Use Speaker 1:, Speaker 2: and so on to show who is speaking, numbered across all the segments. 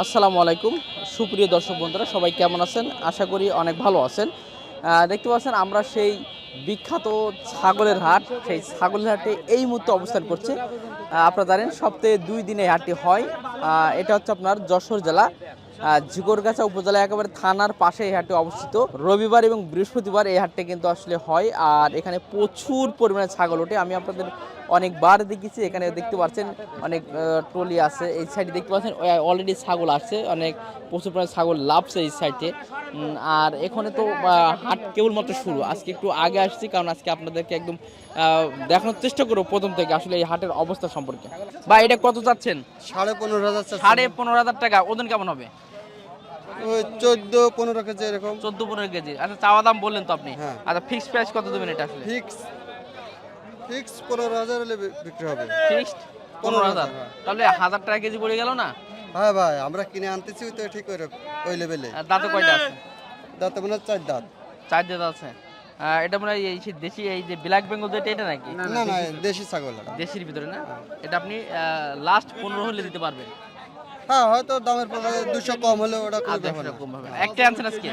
Speaker 1: আসসালামু আলাইকুম। সুপ্রিয় দর্শক বন্ধুরা, সবাই কেমন আছেন? আশা করি অনেক ভালো আছেন। দেখতে পাচ্ছেন আমরা সেই বিখ্যাত ছাগলের হাট। সেই ছাগলের হাটে এই মুহূর্তে অবস্থান করছে। আপনারা জানেন, সপ্তাহে দুই দিনে হাটটি হয়। এটা হচ্ছে আপনার যশোর জেলা ঝিকরগাছা উপজেলা, একেবারে থানার পাশে এই হাটটি অবস্থিত। রবিবার এবং বৃহস্পতিবার এই হাটটি কিন্তু আসলে হয়। আর এখানে প্রচুর পরিমাণে ছাগল ওঠে। আমি আপনাদের অনেকবার দেখেছি এখানে দেখতে পাচ্ছেন অনেক ট্রলি আছে এই সাইডে দেখতে পাচ্ছেন অলরেডি ছাগল আসছে অনেক প্রচুর পরিমাণে ছাগল লাভছে এই সাইডে আর এখানে তো হাট কেবলমাত্র শুরু আজকে একটু আগে আসছি কারণ আজকে আপনাদেরকে একদম দেখানোর চেষ্টা করব প্রথম থেকে আসলে এই হাটের অবস্থা সম্পর্কে। বা এটা কত চাচ্ছেন
Speaker 2: সাড়ে পনেরো হাজার
Speaker 1: সাড়ে পনেরো হাজার টাকা ওজন কেমন হবে?
Speaker 2: চোদ্দ পনেরো কেজি এরকম।
Speaker 1: চোদ্দ পনেরো কেজি আচ্ছা চাওয়া দাম বললেন তো আপনি।
Speaker 2: হ্যাঁ।
Speaker 1: আচ্ছা ফিক্সড প্রাইস কত দেবেন এটা আসলে?
Speaker 2: ফিক্স ফিক্স পনেরো হাজার হলে বি- বিক্রি হবে।
Speaker 1: ফিক্সড? পনেরো হাজার। তাহলে হাজার টাকা কেজি পড়ে গেল না?
Speaker 2: হ্যাঁ ভাই আমরা কিনে আনতেছি তো ঠিক ওই ওই লেভেলে
Speaker 1: আর দাঁতে কয়টা আছে?
Speaker 2: দাঁত মনে হয় চার দাঁত।
Speaker 1: চার দাঁত আছে। আহ, এটা মনে হয় এই সেই দেশি এই যে ব্ল্যাক বেঙ্গল যেটা এটা নাকি?
Speaker 2: না না দেশি ছাগল। এটা।
Speaker 1: দেশির ভিতরে না? এটা আপনি লাস্ট পনেরো হলে দিতে পারবেন।
Speaker 2: হ্যাঁ হয়তো দামের পরে দুশো কম হলে ওটা
Speaker 1: আর
Speaker 2: কোনো ব্যাপার না।
Speaker 1: একটা আজকে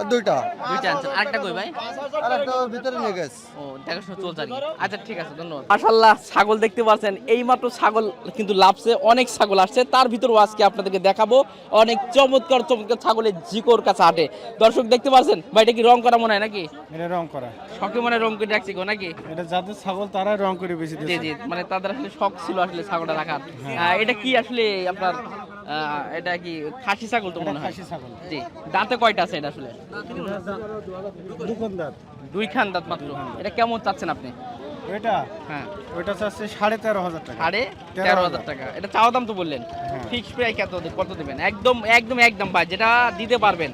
Speaker 2: আর দুইটা।
Speaker 1: দুইটা আনছেন আরেকটা কই ভাই?
Speaker 2: আর একটা ভিতরে নিয়ে গেছে।
Speaker 1: ও দেখাশোনা চলছে আর কি। আচ্ছা ঠিক আছে ধন্যবাদ। মাশাল্লাহ ছাগল দেখতে পাচ্ছেন। এইমাত্র ছাগল কিন্তু লাভছে অনেক ছাগল আসছে। তার ভিতরেও আজকে আপনাদেরকে দেখাবো অনেক চমৎকার চমৎকার ছাগলের জিকোর কাছে হাটে। দর্শক দেখতে পাচ্ছেন? ভাই এটা কি রং করা মনে হয় নাকি?
Speaker 3: এটা রং করা।
Speaker 1: শখে মনে হয় রং করে রাখছি গো নাকি?
Speaker 3: এটা যাদের ছাগল তারাই রং করে বেশি
Speaker 1: জি
Speaker 3: দিয়েছে।
Speaker 1: জি মানে তাদের আসলে শখ ছিল আসলে ছাগলটা রাখার। আহ, এটা কি আসলে আপনার এটা কি খাসি ছাগল তো মনে হয়?
Speaker 3: খাসি ছাগল।
Speaker 1: জি। দাঁতে কয়টা আছে এটা আসলে?
Speaker 3: দোকানদার
Speaker 1: দুই খান দাঁত মাত্র। এটা কেমন চাচ্ছেন আপনি?
Speaker 3: ওইটা?
Speaker 1: হ্যাঁ।
Speaker 3: ওইটা চাচ্ছে সাড়ে তেরো হাজার টাকা।
Speaker 1: সাড়ে
Speaker 3: তেরো হাজার।
Speaker 1: টাকা। এটা চাওয়া দাম তো বললেন।
Speaker 3: হ্যাঁ।
Speaker 1: ফিক্স প্রাইস কত কত দেবেন? একদম একদম একদম ভাই যেটা দিতে পারবেন।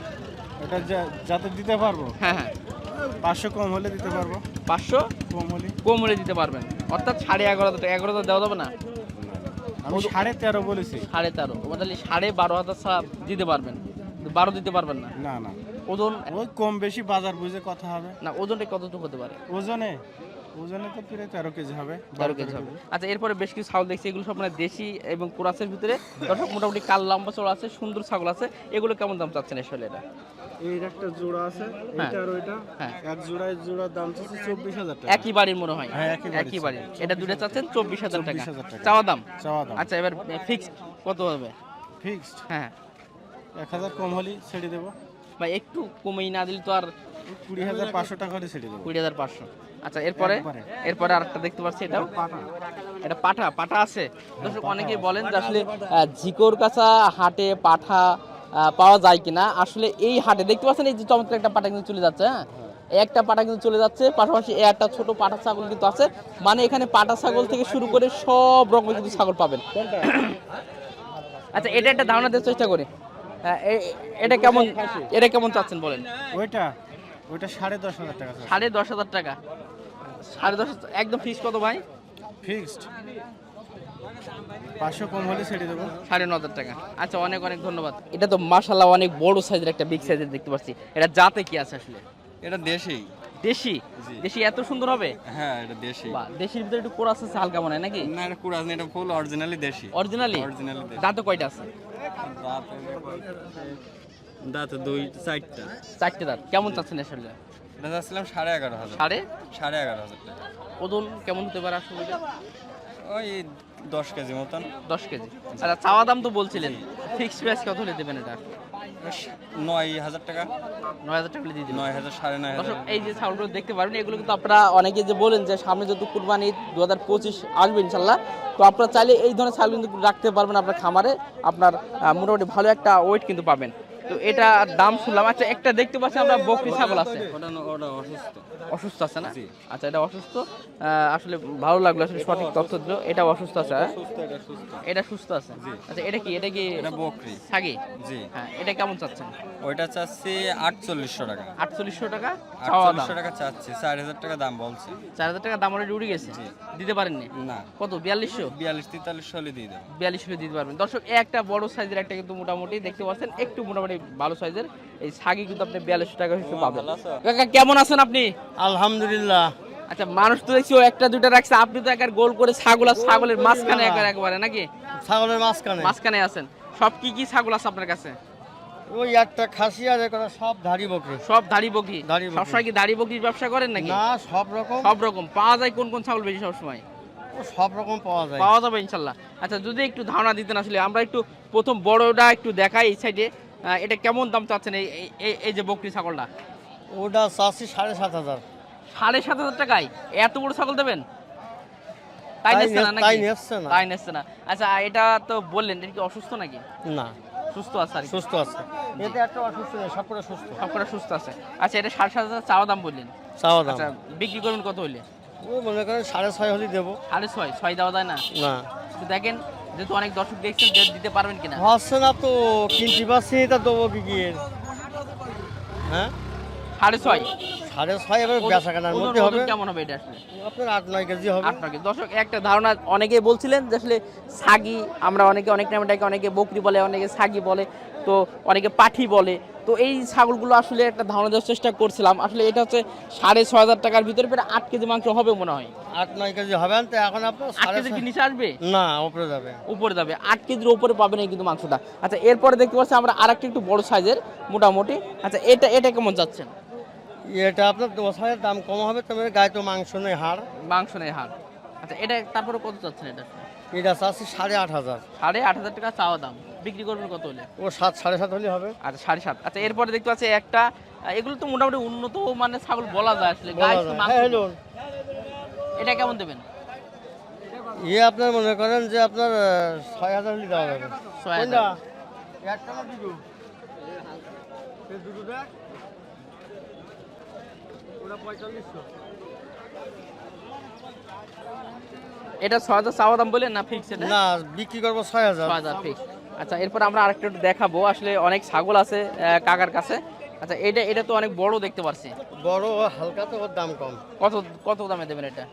Speaker 3: যা- যাতে দিতে পারব?
Speaker 1: হ্যাঁ হ্যাঁ।
Speaker 3: পাঁচশো কম হলে দিতে পারব।
Speaker 1: পাঁচশো?
Speaker 3: কম হলে।
Speaker 1: কম হলে দিতে পারবেন। অর্থাৎ সাড়ে এগারো হাজার টাকা। এগারো হাজার দেওয়া যাবে না?
Speaker 3: আমি সাড়ে তেরো বলেছি।
Speaker 1: সাড়ে তেরো। তাহলে সাড়ে বারো হাজার ছাড়া দিতে পারবেন। বারো দিতে পারবেন না?
Speaker 3: না না।
Speaker 1: ওজন
Speaker 3: ওই কম বেশি বাজার বুঝে কথা হবে।
Speaker 1: না ওজনটা কতটুকু হতে পারে?
Speaker 3: ওজনে ওজনে তো প্রায় তেরো কেজি হবে
Speaker 1: বারো কেজি হবে। আচ্ছা এরপরে বেশ কিছু ছাগল দেখছি এগুলো সব মানে দেশি এবং কোরাসের ভিতরে। দর্শক মোটামুটি কাল লম্বা চড়া আছে সুন্দর ছাগল আছে। এগুলো কেমন দাম চাচ্ছেন আসলে এটা?
Speaker 3: এই একটা জোড়া আছে
Speaker 1: হ্যাঁ।
Speaker 3: এইটা আর ওইটা।
Speaker 1: হ্যাঁ।
Speaker 3: এক জোড়ায় জোড়ার দাম চাচ্ছে চব্বিশ হাজার টাকা।
Speaker 1: একই বাড়ির মনে হয়?
Speaker 3: হ্যাঁ, একই বাড়ির
Speaker 1: এটা দুটো চাচ্ছেন চব্বিশ হাজার টাকা।
Speaker 3: 24,000 টাকা।
Speaker 1: চাওয়া দাম?
Speaker 3: চাওয়া দাম।
Speaker 1: আচ্ছা এবার ফিক্সড কত হবে?
Speaker 3: ফিক্সড
Speaker 1: হ্যাঁ।
Speaker 3: এক হাজার কম হলেই ছেড়ে দেবো।
Speaker 1: বা একটু কমেই না দিলে তো আর
Speaker 3: কুড়ি হাজার পাঁচশো টাকা হলে ছেড়ে দেবো।
Speaker 1: কুড়ি হাজার পাঁচশো। আচ্ছা এরপরে? এরপরে। আরেকটা দেখতে পাচ্ছি এটাও এটা পাঠা পাঠা আছে। দর্শক অনেকেই বলেন যে আসলে ঝিকোর কাছা হাটে পাঠা পাওয়া যায় কিনা। আসলে এই হাটে দেখতে পাচ্ছেন এই যে চমৎকার একটা পাঠা কিন্তু চলে যাচ্ছে হ্যাঁ? একটা পাঠা কিন্তু চলে যাচ্ছে পাশাপাশি একটা ছোট পাঠা ছাগল কিন্তু আছে। মানে এখানে পাঠা ছাগল থেকে শুরু করে সব রকমের কিন্তু ছাগল পাবেন। আচ্ছা এটা একটা ধারণা দেওয়ার চেষ্টা করি। আহ, এটা কেমন এটা কেমন চাচ্ছেন বলেন?
Speaker 3: ওইটা? ওইটা সাড়ে দশ হাজার টাকা
Speaker 1: সাড়ে দশ হাজার টাকা। সাড়ে দশ হাজার- একদম ফিক্স কত ভাই?
Speaker 3: ফিক্সড পাঁচশো কম হলে ছেড়ে দেবো।
Speaker 1: সাড়ে ন হাজার টাকা। আচ্ছা অনেক অনেক ধন্যবাদ। এটা তো মাশাল্লাহ অনেক বড় সাইজের একটা বিগ সাইজের দেখতে পাচ্ছি। এটা জাতে কি আছে আসলে?
Speaker 4: এটা দেশি।
Speaker 1: দেশি? দেশি এত সুন্দর হবে?
Speaker 4: হ্যাঁ এটা দেশি।
Speaker 1: বা দেশির ভিতরে একটু কোরাস আছে হালকা মনে হয় নাকি?
Speaker 4: না এটা কুরাজ না এটা ফুল অরিজিনালি দেশি।
Speaker 1: অরিজিনালি
Speaker 4: অরিজিনালি দেশি।
Speaker 1: দাঁতে কয়টা আছে?
Speaker 4: দাঁত দাঁত দুই চারটা।
Speaker 1: চারটে দাঁত। কেমন চাচ্ছেন আসলে
Speaker 4: এটা যাচ্ছিলাম সাড়ে এগারো হাজার।
Speaker 1: সাড়ে?
Speaker 4: সাড়ে এগারো হাজার টাকা।
Speaker 1: ওজন কেমন হতে পারে আসলে?
Speaker 4: ওই দশ কেজি মতন।
Speaker 1: দশ কেজি। আচ্ছা চাওয়া দাম তো বলছিলেন। ফিক্সড প্রাইস কত হলে দেবেন এটা?
Speaker 4: নয় হাজার টাকা।
Speaker 1: নয় হাজার টাকা দিয়ে
Speaker 4: নয় হাজার সাড়ে নয় হাজার।
Speaker 1: এই যে ছাগলগুলো দেখতে পারবেন এগুলো কিন্তু আপনারা অনেকে যে বলেন যে সামনে যেহেতু কুরবানি দু হাজার পঁচিশ আসবে ইনশাল্লাহ তো আপনারা চাইলে এই ধরনের ছাগল কিন্তু রাখতে পারবেন আপনার খামারে। আপনার মোটামুটি ভালো একটা ওয়েট কিন্তু পাবেন। তো এটা দাম শুনলাম। আচ্ছা একটা দেখতে পাচ্ছি আমরা বকরি ছাগল আছে।
Speaker 4: অসুস্থ
Speaker 1: অসুস্থ আছে না? আচ্ছা এটা অসুস্থ। আহ, আসলে ভালো লাগল আসলে সঠিক তথ্য দিল। এটা অসুস্থ আছে হ্যাঁ?
Speaker 4: এটা সুস্থ।
Speaker 1: এটা সুস্থ আছে? আচ্ছা এটা কি? এটা কি
Speaker 4: এটা বকরি।
Speaker 1: ছাগি?
Speaker 4: জি।
Speaker 1: হ্যাঁ এটা কেমন চাচ্ছেন?
Speaker 4: ওইটা চাচ্ছি আটচল্লিশশো টাকা।
Speaker 1: আটচল্লিশশো টাকা
Speaker 4: আটচল্লিশশো টাকা চাচ্ছি চার হাজার টাকা দাম বলছে।
Speaker 1: চার হাজার টাকা দাম অলরেডি উঠে গেছে? দিতে পারেননি?
Speaker 4: না।
Speaker 1: কত বিয়াল্লিশশো?
Speaker 4: বিয়াল্লিশ তেতাল্লিশ হলে দিয়ে দেবো।
Speaker 1: বিয়াল্লিশ কিলো দিতে পারবেন। দর্শক একটা বড় সাইজের একটা কিন্তু মোটামুটি দেখতে পাচ্ছেন একটু মোটামুটি ভালো সাইজের। এই ছাগি কিন্তু আপনি বিয়াল্লিশ টাকা হিসেবে পাবেন। কাকা কেমন আছেন আপনি?
Speaker 3: আলহামদুলিল্লাহ।
Speaker 1: আচ্ছা মানুষ তো দেখছি ও একটা দুইটা রাখছে। আপনি তো একবার গোল করে ছাগল আর ছাগলের মাঝখানে একবার একবারে নাকি?
Speaker 3: ছাগলের মাঝখানে।
Speaker 1: মাঝখানে আছেন। সব কি কি ছাগল আছে আপনার কাছে?
Speaker 3: ওই একটা খাসি আর একটা সব বকরি।
Speaker 1: সব দাড়ি বকরি? সবসময় কি দাড়ি বকরির ব্যবসা করেন নাকি?
Speaker 3: না সব রকম।
Speaker 1: সব রকম। পাওয়া যায় কোন কোন ছাগল বেশি সবসময়?
Speaker 3: সব রকম পাওয়া যায়।
Speaker 1: পাওয়া যাবে ইনশাল্লাহ। আচ্ছা যদি একটু ধারণা দিতেন আসলে আমরা একটু প্রথম বড়টা একটু দেখাই এই সাইডে এটা কেমন দাম চাচ্ছেন এই এই- যে বকরি ছাগলটা?
Speaker 3: ওটা চাচ্ছি সাড়ে সাত হাজার।
Speaker 1: সাড়ে সাত হাজার টাকায়? এত বড় ছাগল দেবেন? তাই নিচ্ছে না
Speaker 3: তাই নিচ্ছে না।
Speaker 1: তাই নিচ্ছে না। আচ্ছা এটা তো বললেন এটা কি অসুস্থ নাকি?
Speaker 3: না।
Speaker 1: সুস্থ আছে আর কি?
Speaker 3: সুস্থ আছে। এতে একটা অসুস্থ নেই সব করে সুস্থ।
Speaker 1: সবকটা সুস্থ আছে। আচ্ছা এটা সাড়ে সাত হাজার চাওয়া দাম বললেন।
Speaker 3: চাওয়া দাম।
Speaker 1: আচ্ছা বিক্রি করবেন কত হইলে?
Speaker 3: ও মনে করেন সাড়ে ছয় হলেই দেবো।
Speaker 1: সাড়ে ছয় ছয় দেওয়া যায় না?
Speaker 3: না।
Speaker 1: দেখেন যেহেতু অনেক দর্শক দেখছেন যে দিতে পারবেন কিনা?
Speaker 3: হচ্ছে না তো কিনতে পারছি তা দেবো কি গিয়ে হ্যাঁ?
Speaker 1: সাড়ে ছয়।
Speaker 3: সাড়ে ছয় এবার বেচা কেনার মধ্যে হবে।
Speaker 1: কেমন হবে এটা আসলে?
Speaker 3: আপনার আট নয় কেজি হবে।
Speaker 1: আপনাকে দর্শক একটা ধারণা অনেকেই বলছিলেন যে আসলে সাগি আমরা অনেকে অনেক নামে ডাকি অনেকে বকরি বলে অনেকে সাগি বলে তো অনেকে পাঠি বলে। তো এই ছাগলগুলো আসলে একটা ধারণা দেওয়ার চেষ্টা করছিলাম। আসলে এটা হচ্ছে সাড়ে ছয় হাজার টাকার ভিতরে প্রায় আট কেজি মাংস হবে মনে হয়।
Speaker 3: আট নয় কেজি হবে তো এখন আপনার
Speaker 1: আট কেজি কি নিচে আসবে?
Speaker 3: না উপরে যাবে।
Speaker 1: উপরে যাবে। আট কেজির উপরে পাবেন কিন্তু মাংসটা। আচ্ছা এরপরে দেখতে পাচ্ছি আমরা আর একটু বড় সাইজের মোটামুটি। আচ্ছা এটা এটা কেমন যাচ্ছেন?
Speaker 3: এটা আপনার দশ হাজার দাম কম হবে তোমার গায়ে তো মাংস নেই হাড়।
Speaker 1: মাংস নেই হার আচ্ছা এটা তারপরে কত চাচ্ছেন এটা?
Speaker 3: এটা চাচ্ছি সাড়ে আট হাজার।
Speaker 1: সাড়ে আট হাজার টাকা চাওয়া দাম। বিক্রি করবেন কত হলে?
Speaker 3: ও সাত সাড়ে সাত হলে হবে।
Speaker 1: আচ্ছা সাড়ে সাত। আচ্ছা এরপরে দেখতে পাচ্ছি একটা এগুলো তো মোটামুটি উন্নত মানে ছাগল বলা যায় আসলে।
Speaker 3: হ্যাঁ।
Speaker 1: এটা কেমন দেবেন?
Speaker 3: ইয়ে আপনার মনে করেন যে আপনার ছয় হাজার হলে দেওয়া যাবে।
Speaker 1: ছয় হাজার।
Speaker 3: একটা দুটো? দুটো দেখ। ওটা পঁয়তাল্লিশশো।
Speaker 1: এটা ছ হাজার চাওয়া দাম বলেন না ফিক্স এটা?
Speaker 3: না বিক্রি করব ছয় হাজার।
Speaker 1: ফিক্স আচ্ছা এরপর আমরা আরেকটা একটু দেখাবো। আসলে অনেক ছাগল আছে কাকার কাছে। আচ্ছা এটা এটা তো অনেক বড় দেখতে পাচ্ছি
Speaker 3: বড় হালকা তো ওর দাম কম।
Speaker 1: কত কত দামে দেবেন এটা?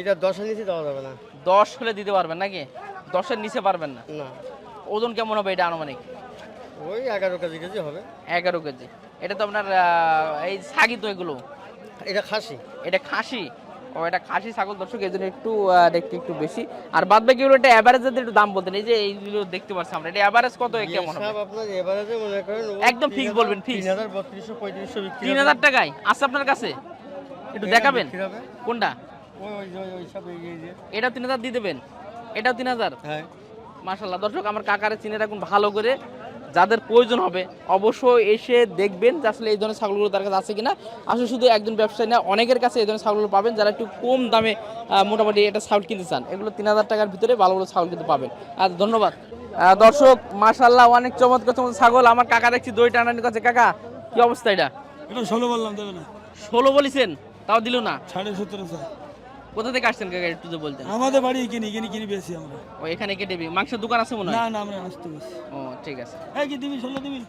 Speaker 3: এটা দশের নিচে দেওয়া যাবে না।
Speaker 1: দশ হলে দিতে পারবেন নাকি? দশের নিচে পারবেন না?
Speaker 3: না।
Speaker 1: ওজন কেমন হবে এটা আনুমানিক?
Speaker 3: ওই এগারো কেজি কেজি হবে।
Speaker 1: এগারো কেজি। এটা তো আপনার এই ছাগি তো এগুলো।
Speaker 3: এটা খাসি।
Speaker 1: এটা খাসি? ও এটা খাসি ছাগল দর্শক এই জন্য একটু দেখতে একটু বেশি। আর বাদ বাকি গুলো এটা অ্যাভারেজ একটু দাম বলতেন। এই যে এইগুলো দেখতে পাচ্ছি আমরা এটা অ্যাভারেজ কত কেমন হবে?
Speaker 3: আপনার মনে করেন
Speaker 1: একদম
Speaker 3: তিন হাজার-
Speaker 1: বলবেন,
Speaker 3: বত্রিশশো পঁয়ত্রিশশো বিক্রি
Speaker 1: তিন
Speaker 3: হবে।
Speaker 1: হাজার টাকায়? আছে আপনার কাছে? একটু দেখাবেন। কোনটা?
Speaker 3: ওই ওই ওই সব এই যে।
Speaker 1: এটা তিন হাজার দিয়ে দেবেন? এটাও তিন হাজার?
Speaker 3: হ্যাঁ।
Speaker 1: মাসাল্লাহ দর্শক আমার কাকারে চিনে রাখুন ভালো করে। যাদের প্রয়োজন হবে অবশ্যই এসে দেখবেন যে আসলে এই ধরনের ছাগলগুলো তার কাছে আছে কিনা। আসলে শুধু একজন ব্যবসায়ী না অনেকের কাছে এই ধরনের ছাগলগুলো পাবেন যারা একটু কম দামে মোটামুটি এটা ছাগল কিনতে চান। এগুলো তিন হাজার টাকার ভিতরে ভালো ভালো ছাগল কিন্তু পাবেন। আর ধন্যবাদ। দর্শক মাসাল্লাহ অনেক চমৎকার চমৎকার ছাগল। আমার কাকা দেখছি দই টানানি কাছে কাকা কি অবস্থা এটা?
Speaker 5: ষোলো বললাম দেবে না।
Speaker 1: ষোলো বলেছেন তাও দিল না।
Speaker 5: সাড়ে সতেরো
Speaker 1: কোথা থেকে আসছেন কাকা একটু বলতেন?
Speaker 5: আমাদের বাড়ি কিনি কিনি কিনি বেশি আমরা।
Speaker 1: ও এখানে কেটে মাংসের দোকান আছে মনে হয়?
Speaker 5: না আমরা আসতে বেশি
Speaker 1: ও ঠিক আছে।
Speaker 5: এই কি দিবি ষোলো দিবি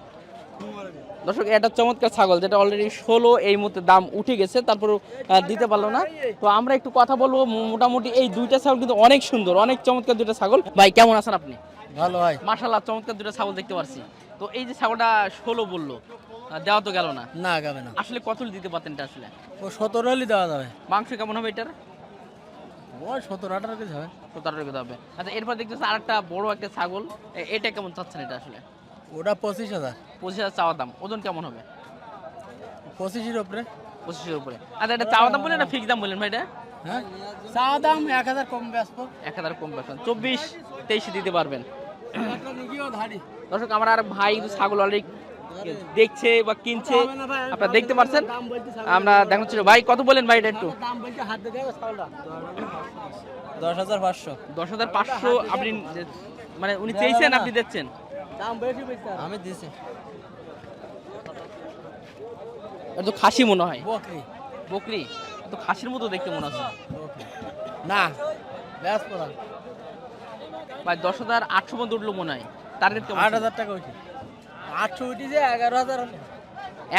Speaker 1: দর্শক এটা চমৎকার ছাগল যেটা অলরেডি ষোলো এই মুহূর্তে দাম উঠে গেছে তারপর দিতে পারল না। তো আমরা একটু কথা বলব মোটামুটি এই দুইটা ছাগল কিন্তু অনেক সুন্দর অনেক চমৎকার দুইটা ছাগল। ভাই কেমন আছেন আপনি?
Speaker 3: ভালো হয়
Speaker 1: মার্শাল্লাহ চমৎকার দুইটা ছাগল দেখতে পারছি। তো এই যে ছাগলটা ষোলো বলল দেওয়া তো গেল না।
Speaker 3: না গাবে না।
Speaker 1: আসলে কত দিতে পারতেন এটা আসলে?
Speaker 3: ও সতেরো হলে দেওয়া যাবে।
Speaker 1: মাংস কেমন হবে এটার?
Speaker 3: ওই সতেরো আঠারো কেজি হবে
Speaker 1: সতেরো হবে। আচ্ছা এরপর দেখতেছি আর একটা বড় একটা ছাগল। এটা কেমন চাচ্ছেন এটা আসলে?
Speaker 3: ওটা পঁচিশ হাজার।
Speaker 1: পঁচিশ হাজার চাওয়া দাম। ওজন কেমন হবে?
Speaker 3: পঁচিশের উপরে।
Speaker 1: পঁচিশের উপরে। আচ্ছা এটা চাওয়া দাম বললেন না ফিক্স দাম বললেন ভাই এটা?
Speaker 3: হ্যাঁ? চা দাম এক হাজার কম ব্যস্ত।
Speaker 1: এক হাজার কম পাচ্ছেন চব্বিশ তেইশে দিতে পারবেন। দর্শক আমার আর ভাই ছাগল অলরেডি দেখছে বা কিনছে? আপনারা দেখতে পাচ্ছেন আমরা দেখাচ্ছি ভাই কত বলেন ভাই এটা একটু?
Speaker 4: দশ হাজার পাঁচশো।
Speaker 1: দশ হাজার পাঁচশো আপনি মানে উনি চেয়েছেন আপনি দিচ্ছেন?
Speaker 3: বেশি
Speaker 4: আমি দিছি
Speaker 1: এটা তো খাসি মনে হয়।
Speaker 3: বকরি।
Speaker 1: বকরি? তো খাসির মতো দেখতে মনে হচ্ছে
Speaker 3: না ব্যস্ত না
Speaker 1: ভাই দশ হাজার আটশো পর্যন্ত উঠল মনে হয়। তার
Speaker 3: আট হাজার টাকা উঠি আটশো উঠিছে এগারো হাজার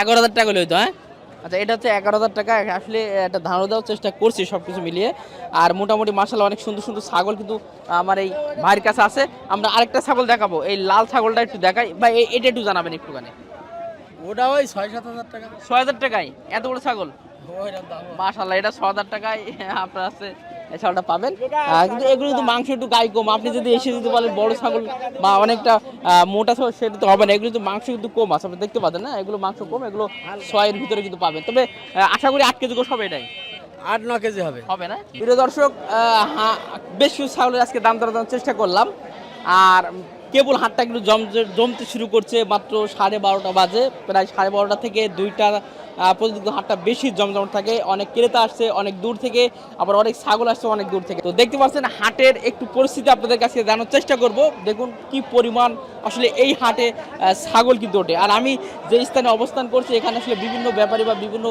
Speaker 1: এগারো হাজার টাকা হইতো হ্যাঁ? আচ্ছা এটা হচ্ছে এগারো হাজার টাকা। আসলে একটা ধারণা দেওয়ার চেষ্টা করছি সব কিছু মিলিয়ে। আর মোটামুটি মাসাল্লাহ অনেক সুন্দর সুন্দর ছাগল কিন্তু আমার এই ভাইয়ের কাছে আছে। আমরা আরেকটা ছাগল দেখাবো। এই লাল ছাগলটা একটু দেখাই। বা এটা একটু জানাবেন একটুখানি।
Speaker 3: ওটা ওই ছয় সাত হাজার টাকা।
Speaker 1: ছয় হাজার টাকায়? এত বড় ছাগল? মাসাল্লাহ এটা ছ হাজার টাকায় আপনার আছে। ছাগলটা পাবেন। কিন্তু এগুলো কিন্তু মাংস একটু গায়ে কম। আপনি যদি এসে যদি বলেন বড় ছাগল বা অনেকটা মোটা ছাগল সেটা তো হবে না। এগুলো কিন্তু মাংস কিন্তু কম আছে। আপনি দেখতে পাচ্ছেন না? এগুলো মাংস কম এগুলো ছয়ের ভিতরে কিন্তু পাবেন। তবে আশা করি আট কেজি করে সব এটাই।
Speaker 3: আট ন কেজি হবে।
Speaker 1: হবে না? প্রিয় দর্শক বেশ কিছু ছাগলের আজকে দাম দর দেওয়ার চেষ্টা করলাম। আর কেবল হাটটা কিন্তু জমতে শুরু করছে মাত্র সাড়ে বারোটা বাজে। প্রায় সাড়ে বারোটা থেকে দুইটা পর্যন্ত হাটটা বেশি জমজমট থাকে। অনেক ক্রেতা আসছে, অনেক দূর থেকে, আবার অনেক ছাগল আসছে অনেক দূর থেকে। তো দেখতে পাচ্ছেন, হাটের একটু পরিস্থিতি আপনাদের কাছে জানার চেষ্টা করব। দেখুন কি পরিমাণ আসলে এই হাটে ছাগল কিন্তু ওঠে। আর আমি যে স্থানে অবস্থান করছি, এখানে আসলে বিভিন্ন ব্যাপারী বা বিভিন্ন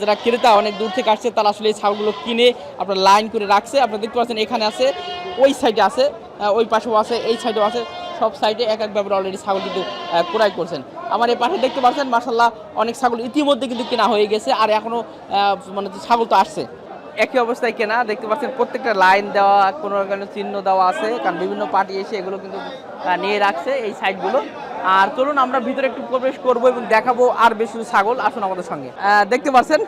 Speaker 1: যারা ক্রেতা অনেক দূর থেকে আসছে, তারা আসলে এই ছাগলগুলো কিনে আপনার লাইন করে রাখছে। আপনারা দেখতে পাচ্ছেন, এখানে আছে, ওই সাইডে আছে ওই পাশেও আছে, এই সাইডেও আছে। সব সাইডে এক এক ব্যাপারে অলরেডি ছাগল কিন্তু ক্রয় করছেন। আমার এই পাশে দেখতে পাচ্ছেন মার্শাল্লাহ অনেক ছাগল ইতিমধ্যে কিন্তু কেনা হয়ে গেছে আর এখনও আহ, মানে ছাগল তো আসছে। একই অবস্থায় কেনা, দেখতে পাচ্ছেন প্রত্যেকটা লাইন দেওয়া, কোনো রকমের চিহ্ন দেওয়া আছে, কারণ বিভিন্ন পার্টি এসে এগুলো কিন্তু নিয়ে রাখছে এই সাইডগুলো আর চলুন আমরা ভিতরে একটু প্রবেশ করব এবং দেখাবো আর বেশি ছাগল। আসুন আমাদের সঙ্গে। দেখতে পাচ্ছেন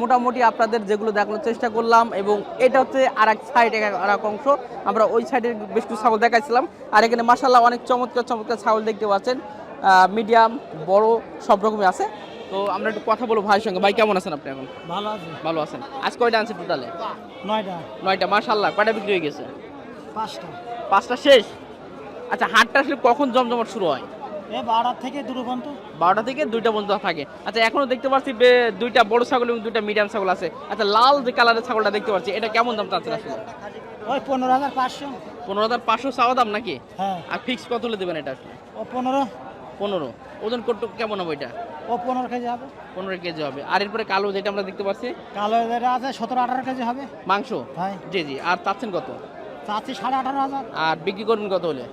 Speaker 1: মোটামুটি আপনাদের যেগুলো দেখানোর চেষ্টা করলাম এবং এটা হচ্ছে আর এক সাইড আর এক অংশ। আমরা ওই সাইডের বেশ কিছু ছাগল দেখাইছিলাম। আর এখানে মাসাল্লাহ অনেক চমৎকার চমৎকার ছাগল দেখতে পাচ্ছেন। মিডিয়াম, বড়, সব রকমই আছে। তো আমরা একটু কথা বলব ভাইয়ের সঙ্গে। ভাই কেমন আছেন আপনি এখন?
Speaker 5: ভালো আছে।
Speaker 1: ভালো আছেন। আজ কয়টা আনছে টোটালে
Speaker 5: নয়টা।
Speaker 1: নয়টা মাশাল্লাহ কয়টা বিক্রি হয়ে গেছে?
Speaker 5: পাঁচটা।
Speaker 1: পাঁচটা শেষ? আচ্ছা হাটটা আসলে কখন জমজমাট শুরু হয়?
Speaker 5: এ বারোটার থেকে দুটো পর্যন্ত।
Speaker 1: বারোটা থেকে দুইটা পর্যন্ত থাকে। আচ্ছা এখনও দেখতে পাচ্ছি দুইটা বড় ছাগল এবং দুইটা মিডিয়াম ছাগল আছে। আচ্ছা লাল যে কালারের ছাগলটা দেখতে পাচ্ছি এটা কেমন দাম চাচ্ছেন আসলে?
Speaker 5: ওই পনেরো হাজার পাঁচশো।
Speaker 1: পনেরো হাজার পাঁচশো চাওয়া দাম নাকি?
Speaker 5: হ্যাঁ।
Speaker 1: আর ফিক্স কত হলে দেবেন এটা আসলে?
Speaker 5: ও পনেরো।
Speaker 1: পনেরো। ওজন কত কেমন হবে এটা?
Speaker 5: ও পনেরো কেজি হবে।
Speaker 1: পনেরো কেজি হবে। আর এরপরে কালো যেটা আমরা দেখতে পাচ্ছি?
Speaker 5: কালো যেটা আছে সতেরো আঠারো কেজি হবে।
Speaker 1: মাংস?
Speaker 5: ভাই
Speaker 1: জি জি। আর চাচ্ছেন কত?
Speaker 5: চাচ্ছি সাড়ে আঠারো হাজার।
Speaker 1: আর বিক্রি করবেন কত হলে?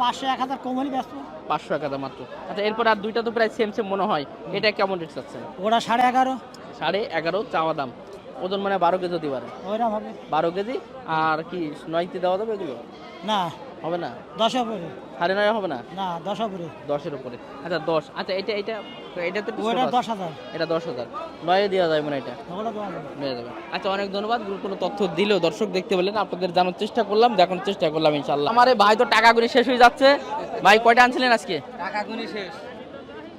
Speaker 5: পাঁচশো এক হাজার কমই ব্যস্ত।
Speaker 1: পাঁচশো এক হাজার মাত্র। আচ্ছা এরপর আর দুইটা তো প্রায় সেম সেম মনে হয়। এটা কেমন রেট চাচ্ছেন?
Speaker 5: ওটা সাড়ে এগারো।
Speaker 1: সাড়ে এগারো চাওয়া দাম। ওজন মানে বারো কেজি হতে পারে।
Speaker 5: ওইরকম হবে।
Speaker 1: বারো কেজি। আর কি নয়তে দেওয়া যাবে এগুলো?
Speaker 5: না।
Speaker 1: হবে না?
Speaker 5: দশ উপরে
Speaker 1: সাড়ে নয় হবে না?
Speaker 5: না দশ উপরে
Speaker 1: দশের উপরে। আচ্ছা দশ। আচ্ছা এটা এটা এটা তো।
Speaker 5: দশ হাজার।
Speaker 1: এটা দশ হাজার। নয়ে দেওয়া যায় মানে এটা।
Speaker 5: দেওয়া যাবে।
Speaker 1: আচ্ছা অনেক ধন্যবাদ। কোনো তথ্য দিলেও দর্শক দেখতে পেলেন। আপনাদের জানার চেষ্টা করলাম দেখানোর চেষ্টা করলাম ইনশাল্লাহ আমার ভাই তো টাকা করে শেষ হয়ে যাচ্ছে। ভাই কয়টা আনছিলেন আজকে?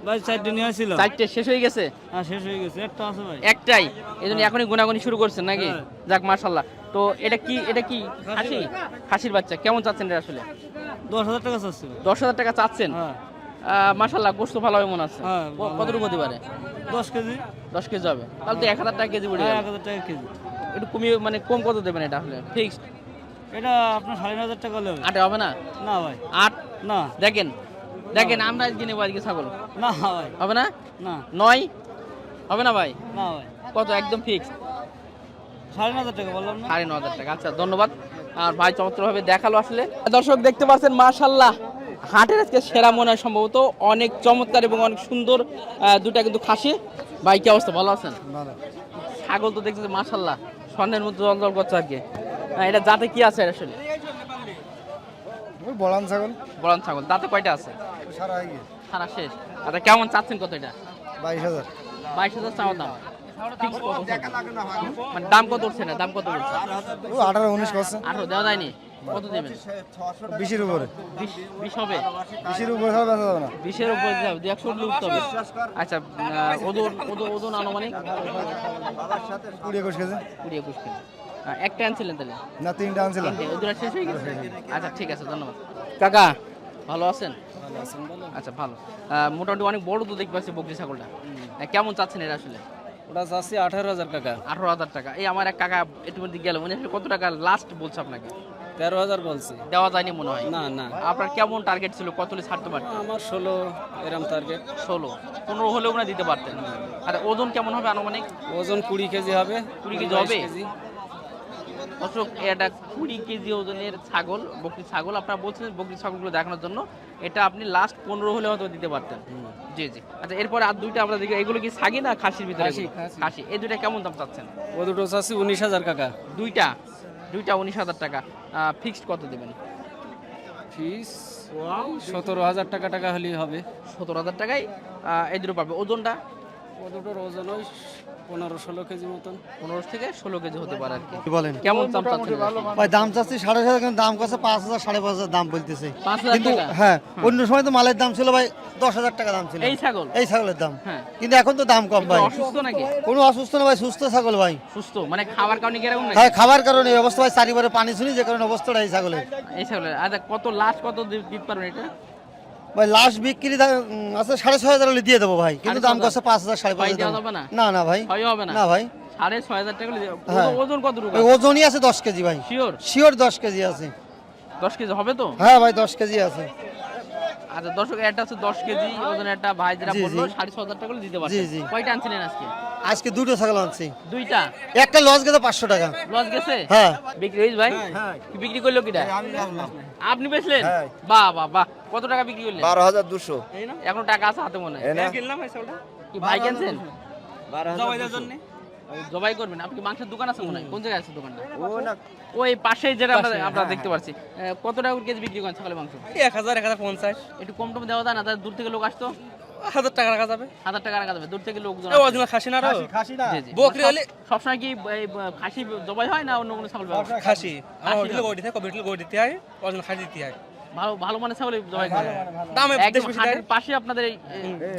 Speaker 5: ভাই চারটে নিয়ে আসছিল।
Speaker 1: চারটে শেষ হয়ে গেছে?
Speaker 5: হ্যাঁ শেষ হয়ে গেছে। একটা আছে ভাই।
Speaker 1: একটাই? এই জন্য এখনই গুনাগুনি শুরু করছেন নাকি?
Speaker 5: হ্যাঁ।
Speaker 1: যাক মার্শাল্লাহ তো এটা কি এটা কি খাসি? খাসির বাচ্চা কেমন চাচ্ছেন এটা আসলে?
Speaker 5: দশ হাজার টাকা চাচ্ছিল
Speaker 1: দশ হাজার টাকা চাচ্ছেন?
Speaker 5: হ্যাঁ।
Speaker 1: মার্শাল্লাহ গোস্ত ভালো হবে মনে আছে
Speaker 5: হ্যাঁ,
Speaker 1: কতটুকু হতে পারে?
Speaker 5: দশ কেজি।
Speaker 1: দশ কেজি হবে। তাহলে তো এক হাজার টাকা কেজি পড়ে
Speaker 5: হ্যাঁ এক হাজার টাকা কেজি।
Speaker 1: একটু কমিয়ে মানে কম কত দেবেন এটা আসলে? ফিক্সড
Speaker 5: এটা আপনার সাড়ে হাজার টাকা হলে
Speaker 1: আটে হবে না?
Speaker 5: না ভাই।
Speaker 1: আট?
Speaker 5: না।
Speaker 1: দেখেন দেখেন আমরা আজকে নেব আজকে ছাগল।
Speaker 5: না ভাই।
Speaker 1: হবে না?
Speaker 5: না।
Speaker 1: নয়? হবে না ভাই?
Speaker 5: না ভাই।
Speaker 1: কত? একদম ফিক্স
Speaker 5: সাড়ে ন হাজার টাকা বললাম না?
Speaker 1: সাড়ে ন হাজার টাকা। আচ্ছা ধন্যবাদ। আর ভাই চমৎকারভাবে দেখাল আসলে। দর্শক দেখতে পাচ্ছেন মাশাল্লাহ হাটের আজকে সেরা মনে হয় সম্ভবত। অনেক চমৎকার এবং অনেক সুন্দর দুটা কিন্তু খাসি। ভাই কি অবস্থা? ভালো আছেন? ছাগল তো দেখতেছে মাশাল্লাহ স্বর্ণের মধ্যে জঞ্জল করছে আজকে। হ্যাঁ, এটা যাতে কি আছে আসলে?
Speaker 2: ওই বড়ান ছাগল।
Speaker 1: বড়ান ছাগল। দাঁতে কয়টা আছে?
Speaker 2: সারা
Speaker 1: শেষ। আচ্ছা কেমন চাচ্ছেন কত এটা?
Speaker 2: বাইশ হাজার।
Speaker 1: বাইশ হাজার চাওয়া দাম? মানে দাম কত উঠছে না? দাম কত উঠছে
Speaker 2: আঠারো উনিশ করছে।
Speaker 1: আঠারো দেওয়া যায়নি? কত দেবেন?
Speaker 2: বিশের উপরে।
Speaker 1: বিশ বিশ হবে?
Speaker 2: বিশের উপরে ছাড়া বেচা যাবে না।
Speaker 1: বিশের উপরে যাবে দু একশো উঠতে হবে। আচ্ছা ওজন ওজন ওজন আনুমানিক?
Speaker 2: কুড়ি একুশ কেজি।
Speaker 1: কুড়ি একুশ কেজি। একটা আনছিলেন তাহলে?
Speaker 2: না তিনটা আনছিলাম।
Speaker 1: শেষ হয়ে গেছে? আচ্ছা ঠিক আছে ধন্যবাদ। কাকা ভালো আছেন? আচ্ছা ভালো। মোটামুটি অনেক বড় তো দেখতে পাচ্ছি বকরি ছাগলটা। কেমন চাচ্ছেন এটা আসলে?
Speaker 5: ওটা চাচ্ছি আঠারো হাজার টাকা
Speaker 1: আঠারো হাজার টাকা। এই আমার এক কাকা ইতিমধ্যে গেল উনি কত টাকা লাস্ট বলছে আপনাকে?
Speaker 5: তেরো হাজার বলছি।
Speaker 1: দেওয়া যায়নি মনে হয়?
Speaker 5: না না।
Speaker 1: আপনার কেমন টার্গেট ছিল? কত ছাড়তে পারতেন?
Speaker 5: আমার ষোলো এরম টার্গেট
Speaker 1: ষোলো। পনেরো হলেও না দিতে পারতেন। আর ওজন কেমন হবে আনুমানিক?
Speaker 5: ওজন কুড়ি কেজি হবে।
Speaker 1: কুড়ি কেজি হবে? অশোক এটা কুড়ি কেজি ওজনের ছাগল বকরি ছাগল। আপনারা বলছেন বকরি ছাগলগুলো দেখানোর জন্য। এটা আপনি লাস্ট পনেরো হলে হয়তো দিতে পারতেন। জি জি। আচ্ছা এরপরে আর দুইটা আমরা দেখি এগুলো কি সাগি না খাসির ভিতরে
Speaker 5: খাসি,
Speaker 1: এই দুইটা কেমন দাম চাচ্ছেন?
Speaker 5: ও দুটো চাচ্ছি উনিশ হাজার টাকা
Speaker 1: দুইটা? দুইটা উনিশ হাজার টাকা। ফিক্সড কত দেবেন?
Speaker 5: ফিস সতেরো হাজার টাকা টাকা হলেই হবে।
Speaker 1: সতেরো হাজার টাকায় এই দুটো পাবে ওজনটা?
Speaker 5: ও দুটোর ওজন ওই পনেরো ষোলো কেজি মতন।
Speaker 1: পনেরো থেকে ষোলো কেজি হতে পারে আর কি।
Speaker 3: কি বলেন?
Speaker 1: কেমন দাম চাচ্ছেন
Speaker 3: ভাই দাম চাচ্ছি সাড়ে ছয় কিন্তু দাম কাছে পাঁচ হাজার সাড়ে পাঁচ হাজার দাম বলতেছে। কিন্তু হ্যাঁ অন্য সময় তো মালের দাম ছিল ভাই দশ হাজার টাকা দাম ছিল।
Speaker 1: এই ছাগল?
Speaker 3: এই ছাগলের দাম।
Speaker 1: হ্যাঁ।
Speaker 3: কিন্তু এখন তো দাম কম ভাই।
Speaker 1: অসুস্থ নাকি?
Speaker 3: কোনো অসুস্থ না ভাই সুস্থ ছাগল ভাই।
Speaker 1: সুস্থ? মানে খাবার কারণে কীরকম
Speaker 3: হ্যাঁ খাবার কারণে এই অবস্থা ভাই চারিবারে পানি শুনি যে কারণে অবস্থাটা এই ছাগলের।
Speaker 1: এই ছাগলের। আচ্ছা কত লাস্ট কত দিতে পারবেন এটা?
Speaker 3: ভাই লাস্ট বিক্রি আছে সাড়ে ছয় হাজার হলে দিয়ে দেবো ভাই কিন্তু দাম পাঁচ হাজার সাড়ে পাঁচ হাজার
Speaker 1: না?
Speaker 3: না না ভাই।
Speaker 1: না?
Speaker 3: না ভাই।
Speaker 1: সাড়ে ছয় হাজার টাকা
Speaker 3: হ্যাঁ।
Speaker 1: ওজন- কত
Speaker 3: ওজনই আছে দশ কেজি ভাই।
Speaker 1: শিওর
Speaker 3: শিওর দশ কেজি আছে।
Speaker 1: দশ কেজি হবে তো?
Speaker 3: হ্যাঁ ভাই দশ কেজি আছে।
Speaker 1: আচ্ছা দর্শক একটা হচ্ছে দশ কেজি ওজন একটা ভাই যেটা বলল সাড়ে ছ হাজার টাকা দিতে
Speaker 3: জি,
Speaker 1: পারছেন
Speaker 3: জি।
Speaker 1: কয়টা আনছিলেন আজকে?
Speaker 3: আজকে দুটো ছাগল আনছি।
Speaker 1: দুইটা?
Speaker 3: একটা লস গেছে পাঁচশো টাকা।
Speaker 1: লস গেছে?
Speaker 3: হ্যাঁ।
Speaker 1: বিক্রি হয়েছে ভাই? বিক্রি করল কিটা? আপনি বেচলেন? বাহ বাহ বাহ। কত টাকা বিক্রি করলেন?
Speaker 6: বারো হাজার দুশো।
Speaker 1: এখনও টাকা আছে হাতে মনে হয়। কি ভাই কিনছেন?
Speaker 4: জবাই জন্য?
Speaker 1: জবাই করবেন। আপনি মাংসের দোকান আছে মনে হয়? কোন জায়গায় আছে দোকানটা?
Speaker 6: ও না।
Speaker 1: ওই পাশে যেটা আমরা আমরা দেখতে পাচ্ছি কত টাকা করে কেজি বিক্রি করেন ছাগলের মাংস?
Speaker 4: এক হাজার এক হাজার পঞ্চাশ।
Speaker 1: একটু কম টম দেওয়া যায় না তাহলে দূর থেকে লোক আসতো?
Speaker 4: হাজার টাকা রাখা যাবে।
Speaker 1: হাজার টাকা রাখা যাবে দূর থেকে লোকজন
Speaker 4: অরিজিনাল খাসি না
Speaker 1: জি, জি।
Speaker 4: বকরি হলে-
Speaker 1: সবসময় কি খাসি জবাই হয় না অন্য কোনো ছাগল?
Speaker 4: খাসি। আমার
Speaker 1: খাসি
Speaker 4: হোটেলে
Speaker 1: না।
Speaker 4: গড়ি থাকে কবে গড়ি দিতে হয় অরিজিনাল খাসি দিতে হয়।
Speaker 1: ভালো ভালো ছাগল জবাই করে।
Speaker 4: দামে
Speaker 1: একদম
Speaker 4: বেশি বেশি
Speaker 1: হাটের
Speaker 4: দেয়।
Speaker 1: পাশে আপনাদের এই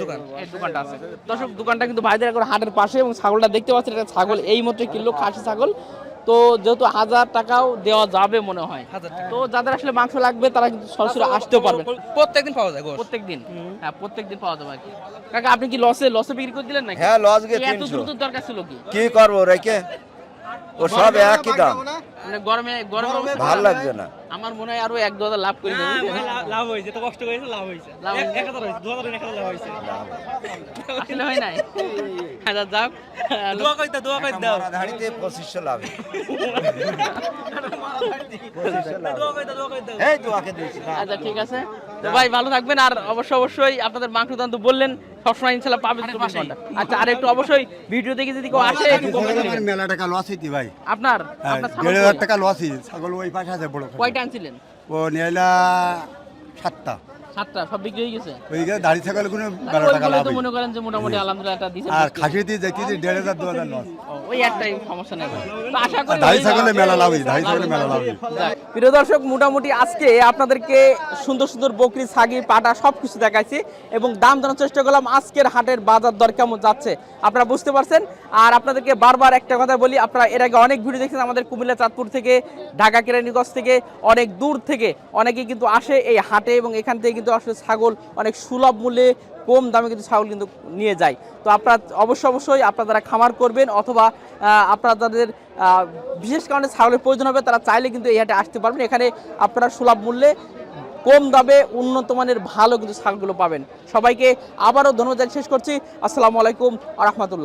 Speaker 4: দোকান।
Speaker 1: এই দোকানটা আছে। দর্শক দোকানটা কিন্তু ভাইদের এখন হাটের পাশে এবং ছাগলটা দেখতে পাচ্ছেন এটা ছাগল এই মাত্র কিনলো খাসি ছাগল। তো যেহেতু হাজার টাকাও দেওয়া যাবে মনে হয়। তো যাদের আসলে মাংস লাগবে তারা কিন্তু সরাসরি আসতেও পারবেন
Speaker 4: প্রত্যেকদিন পাওয়া যায়
Speaker 1: প্রত্যেক দিন। হ্যাঁ প্রত্যেক দিন পাওয়া যাবে আর কাকা আপনি কি লসে লসে বিক্রি করে দিলেন নাকি?
Speaker 6: হ্যাঁ লস গে
Speaker 1: এত দ্রুত দরকার ছিল কি?
Speaker 6: কি করব রেখে ও সব একই দাম।
Speaker 1: মানে গরমে গরমে অবস্থা
Speaker 6: ভালো লাগছে না।
Speaker 1: আমার মনে হয় আরও এক দু হাজার লাভ করে
Speaker 4: লাভ হয়েছে তো কষ্ট করেছে লাভ হয়েছে।
Speaker 1: লাভ
Speaker 4: এক-
Speaker 1: হয়েছে।
Speaker 4: হাজার হয়েছে দু হাজার এক হাজার লাভ হয়েছে।
Speaker 1: আসলে হয় নাই। আচ্ছা যাক।
Speaker 4: দোয়া দাও দোয়া করে দাও।
Speaker 6: ধাড়িতে পঁচিশশো লাভ।
Speaker 4: দোয়া করে দাও দোয়া করে দাও
Speaker 6: এই দোয়াকে দিয়েছি
Speaker 1: আচ্ছা ঠিক আছে। তো ভাই ভালো থাকবেন। আর অবশ্যই অবশ্যই আপনাদের মাংস দান তো বললেন সবসময় ইনশাল্লাহ পাবেন চব্বিশ ঘণ্টা আচ্ছা আর একটু অবশ্যই ভিডিও দেখে যদি কেউ আসে।
Speaker 7: মেলা টাকা লস হইতি ভাই।
Speaker 1: আপনার?
Speaker 7: হ্যাঁ, দেড় হাজার টাকা লস ছাগল ওই পাশে আছে বড়
Speaker 1: কয়টা আনছিলেন?
Speaker 7: ও নিয়েলা সাতটা।
Speaker 1: সাতটা সব বিক্রি হয়ে গেছে।
Speaker 7: ওই দাড়ি ছাগল কোনো বারো টাকা লাভ
Speaker 1: মনে করেন যে মোটামুটি আলহামদুলিল্লাহ একটা দিছে
Speaker 7: আর খাসি দিয়ে যাইতেছি দেড় হাজার দু হাজার লস
Speaker 1: ওই একটাই সমস্যা নেই। তো আশা করি
Speaker 7: দাড়ি ছাগলে মেলা লাভ দাড়ি ছাগলে মেলা লাভ
Speaker 1: প্রিয় দর্শক মোটামুটি আজকে আপনাদেরকে সুন্দর সুন্দর বকরি ছাগি পাটা সব কিছু দেখাইছি এবং দাম জানার চেষ্টা করলাম আজকের হাটের বাজার দর কেমন যাচ্ছে আপনারা বুঝতে পারছেন। আর আপনাদেরকে বারবার একটা কথা বলি আপনারা এর আগে অনেক ভিডিও দেখছেন আমাদের কুমিল্লা চাঁদপুর থেকে ঢাকা কেরানীগঞ্জ থেকে অনেক দূর থেকে অনেকে কিন্তু আসে এই হাটে এবং এখান থেকে কিন্তু আসলে ছাগল অনেক সুলভ মূল্যে কম দামে কিন্তু ছাগল কিন্তু নিয়ে যায়। তো আপনারা অবশ্যই অবশ্যই আপনারা খামার করবেন অথবা আপনারা যাদের বিশেষ কারণে ছাগলের প্রয়োজন হবে তারা চাইলে কিন্তু এই হাটে আসতে পারবেন। এখানে আপনারা সুলভ মূল্যে কম দামে উন্নত মানের ভালো কিন্তু ছাগলগুলো পাবেন। সবাইকে আবারও ধন্যবাদ শেষ করছি। আসসালামু আলাইকুম আ রহমতুল্লাহ।